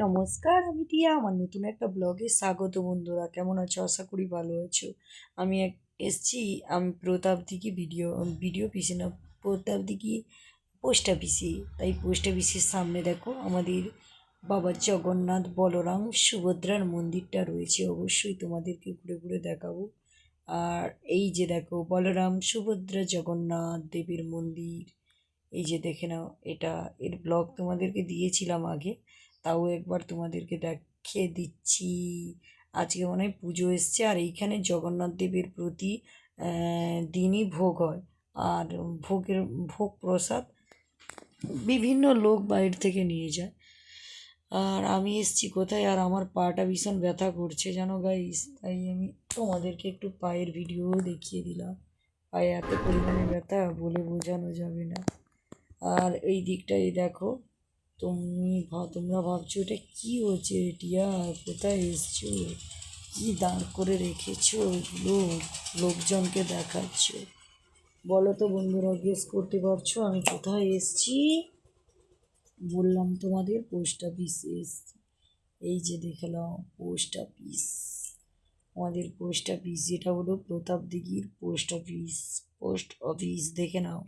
নমস্কার, আমি টিয়া আমার নতুন একটা ব্লগে স্বাগত বন্ধুরা। কেমন আছো? আশা করি ভালো আছো। আমি এক, এসছি, আমি প্রতাপ দিকে ভিডিও ভিডিও পিসি না, প্রতাপ দিকে পোস্ট অফিসে তাই পোস্ট অফিসের সামনে দেখো, আমাদের বাবা জগন্নাথ বলরাম সুভদ্রার মন্দিরটা রয়েছে। অবশ্যই তোমাদেরকে ঘুরে ঘুরে দেখাবো। আর এই যে দেখো, বলরাম সুভদ্রা জগন্নাথ দেবীর মন্দির। এই যে দেখে নাও, এটা এর ব্লগ তোমাদেরকে দিয়েছিলাম আগে। তাও একবার তোমাদেরকে দেখিয়ে দিচ্ছি। আজকে মনে হয় পুজো এসছে আর এইখানে জগন্নাথ দেবের প্রতি দিনই ভোগ হয়। আর ভোগের, ভোগ প্রসাদ বিভিন্ন লোক বাইরে থেকে নিয়ে যায়। আর আমি এসছি কোথায়? আর আমার পাটা ভীষণ ব্যথা করছে, জানো গাইস তাই আমি তোমাদেরকে একটু পায়ের ভিডিও দেখিয়ে দিলাম। পায়ে এত পরিমাণে ব্যথা বলে বোঝানো যাবে না। আর এই দিকটাই দেখো তুমি তোমরা ভাবছ এটা কী হচ্ছে টিয়া কোথায় এসছো? কি দাঁড় করে রেখেছো লোক লোকজনকে দেখাচ্ছ। বলো তো বন্ধুরা গেস করতে পারছ আমি কোথায় এসছি? বললাম তোমাদের পোস্ট অফিসে এসছি। এই যে দেখে নাও পোস্ট অফিস আমাদের পোস্ট অফিস যেটা হলো প্রতাপ দিঘির পোস্ট অফিস পোস্ট অফিস দেখে নাও।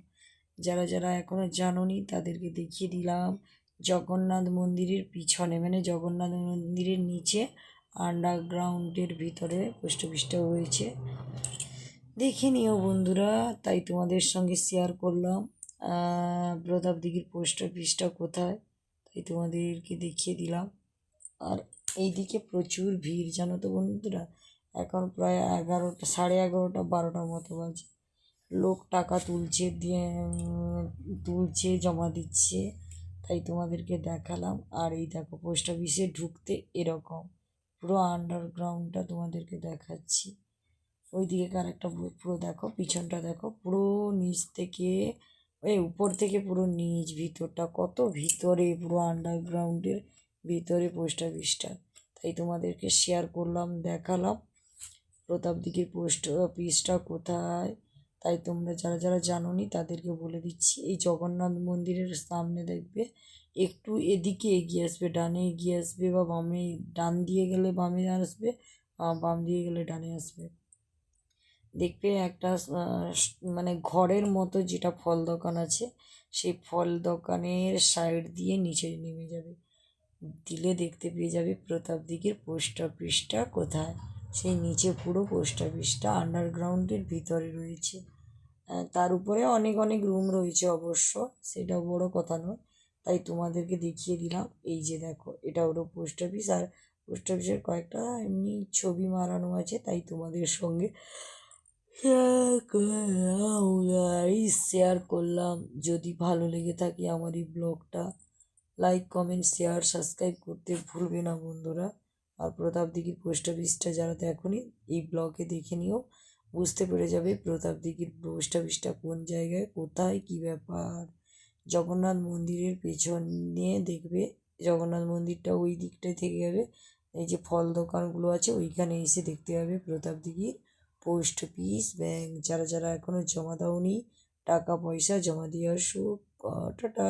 যারা যারা এখনও জানোনি তাদেরকে দেখিয়ে দিলাম। জগন্নাথ মন্দিরের পিছনে মানে জগন্নাথ মন্দিরের নিচে আন্ডারগ্রাউন্ডের ভিতরে পোস্ট অফিসটা হয়েছে। দেখে নিও বন্ধুরা, তাই তোমাদের সঙ্গে শেয়ার করলাম। প্রতাপ দিঘির পোস্ট অফিসটা কোথায়? তাই তোমাদেরকে দেখিয়ে দিলাম। আর এইদিকে প্রচুর ভিড়, জানো তো বন্ধুরা? এখন প্রায় এগারোটা, সাড়ে এগারোটা বারোটার মতো বাজে। লোক টাকা তুলছে, দিয়ে তুলছে, জমা দিচ্ছে। তাই তোমাদেরকে দেখালাম। আর এই দেখো পোস্ট অফিসে ঢুকতে এরকম পুরো আন্ডারগ্রাউন্ডটা তোমাদেরকে দেখাচ্ছি। ওই দিকে আরেকটা পুরো- পুরো দেখো, পিছনটা দেখো, পুরো নিচ থেকে, এই উপর থেকে পুরো নিচ ভিতরটা, কত ভিতরে পুরো আন্ডারগ্রাউন্ডের ভিতরে পোস্ট অফিসটা তাই তোমাদেরকে শেয়ার করলাম, দেখালাম। প্রতাপ দিঘির পোস্ট অফিসটা কোথায়? তাই তোমরা যারা যারা জানো নি তাদেরকে বলে দিচ্ছি, এই জগন্নাথ মন্দিরের সামনে দেখবে, একটু এদিকে এগিয়ে আসবে, ডানে এগিয়ে আসবে বা বামে, ডান দিয়ে গেলে বামে আসবে বাম দিয়ে গেলে ডানে আসবে। দেখবে একটা মানে ঘরের মতো যেটা ফল দোকান আছে, সেই ফল দোকানের সাইড দিয়ে নিচে নেমে যাবে। দিলে দেখতে পেয়ে যাবে প্রতাপ দিঘির পোস্ট অফিসটা কোথায়? সেই নিচে পুরো পোস্ট অফিসটা আন্ডারগ্রাউন্ডের ভিতরে রয়েছে। তার উপরে অনেক অনেক রুম রয়েছে অবশ্য সেটা বড় কথা নয়। তাই তোমাদেরকে দেখিয়ে দিলাম। এই যে দেখো, এটা হলো পোস্ট অফিস আর পোস্ট অফিসের কয়েকটা এমনি ছবি মারানো আছে, তাই তোমাদের সঙ্গে শেয়ার করলাম। যদি ভালো লেগে থাকে আমার এই ব্লগটা লাইক কমেন্ট শেয়ার সাবস্ক্রাইব করতে ভুলবে না বন্ধুরা। আর প্রতাপ দিঘির পোস্ট অফিসটা যারা দেখোনি, এই ব্লগে দেখে নিও। বুঝতে পেরে যাবে প্রতাপ দিঘির অফিসটা কোন জায়গায়, কোথায়, কি ব্যাপার? জগন্নাথ মন্দিরের পেছনে দেখবে, জগন্নাথ মন্দিরটা ওই দিকটায় থেকে যাবে, এই যে ফল দোকানগুলো আছে ওইখানে এসে দেখতে হবে প্রতাপ দিঘির পোস্ট অফিস, ব্যাংক, যারা যারা এখনও জমা দাওনি, টাকা পয়সা জমা দিয়ে আসুক টাটা।